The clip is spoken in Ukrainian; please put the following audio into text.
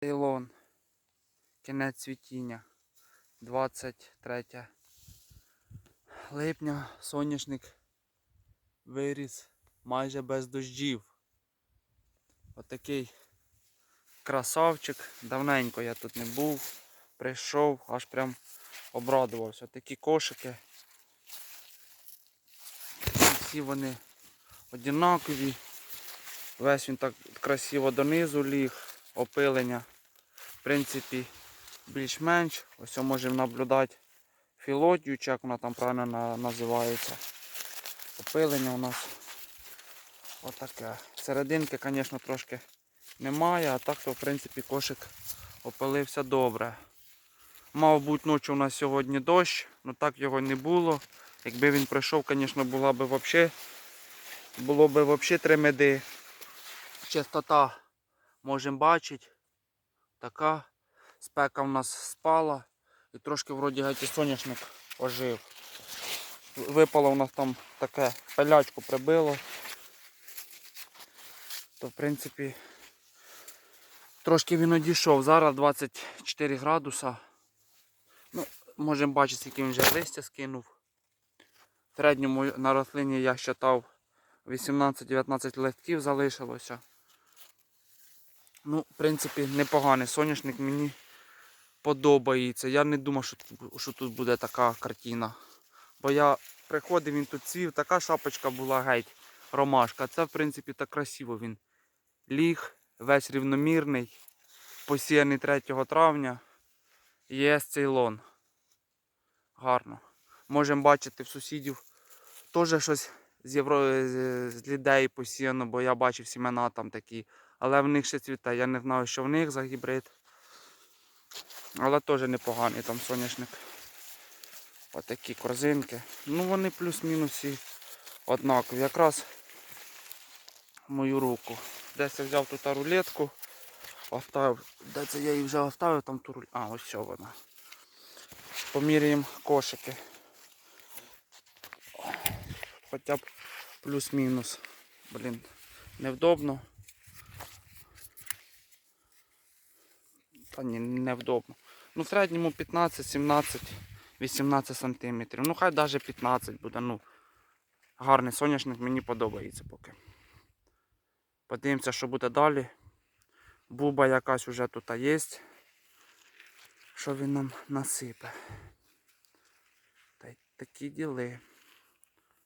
Цейлон. Кінець цвітіння. 23 липня. Соняшник виріс майже без дождів. Отакий красавчик. Давненько я тут не був. Прийшов, аж прям обрадувався. Такі кошики. Всі вони однакові. Весь він так красиво донизу ліг, опилення. В принципі, більш-менш. Ось можемо наблюдати філодію, чи як вона там правильно називається. Опилення у нас отаке. Серединки, звісно, трошки немає, а так то в принципі кошик опилився добре. Мав бути ночі у нас сьогодні дощ, але так його не було. Якби він прийшов, звісно, була б взагалі, було б взагалі три меди. Чистота можемо бачити. Така спека в нас спала. І трошки вроді геть і соняшник ожив. Випало у нас там таке пилячку прибило. То в принципі трошки він одійшов. Зараз 24 градуса. Ну, можемо бачити, скільки він вже листя скинув. В середньому на рослині я считав 18-19 листків залишилося. Ну, в принципі, непоганий соняшник мені подобається. Я не думав, що, що тут буде така картина. Бо я приходив, він тут цвів, така шапочка була геть, ромашка. Це, в принципі, так красиво він ліг, весь рівномірний, посіяний 3 травня. Є цейлон. Гарно. Можемо бачити в сусідів теж щось з, євро... з лідеї посіяно, бо я бачив сімена там такі. Але в них ще цвіте. Я не знаю, що в них за гібрид. Але теж непоганий там соняшник. Отакі корзинки. Ну вони плюс-мінус всі однакові. Якраз мою руку. Десь я взяв тут рулетку, оставив. Де це я її вже оставив, там ту рулетку. А, ось що вона. Поміряємо кошики. Хоча б плюс-мінус. Блін, невдобно. Ні, невдобно. Ну, в середньому 15, 17, 18 сантиметрів. Ну, хай навіть 15 буде. Ну, гарний соняшник мені подобається поки. Подивимося, що буде далі. Буба якась уже тут є. Що він нам насипе. Та й такі діли.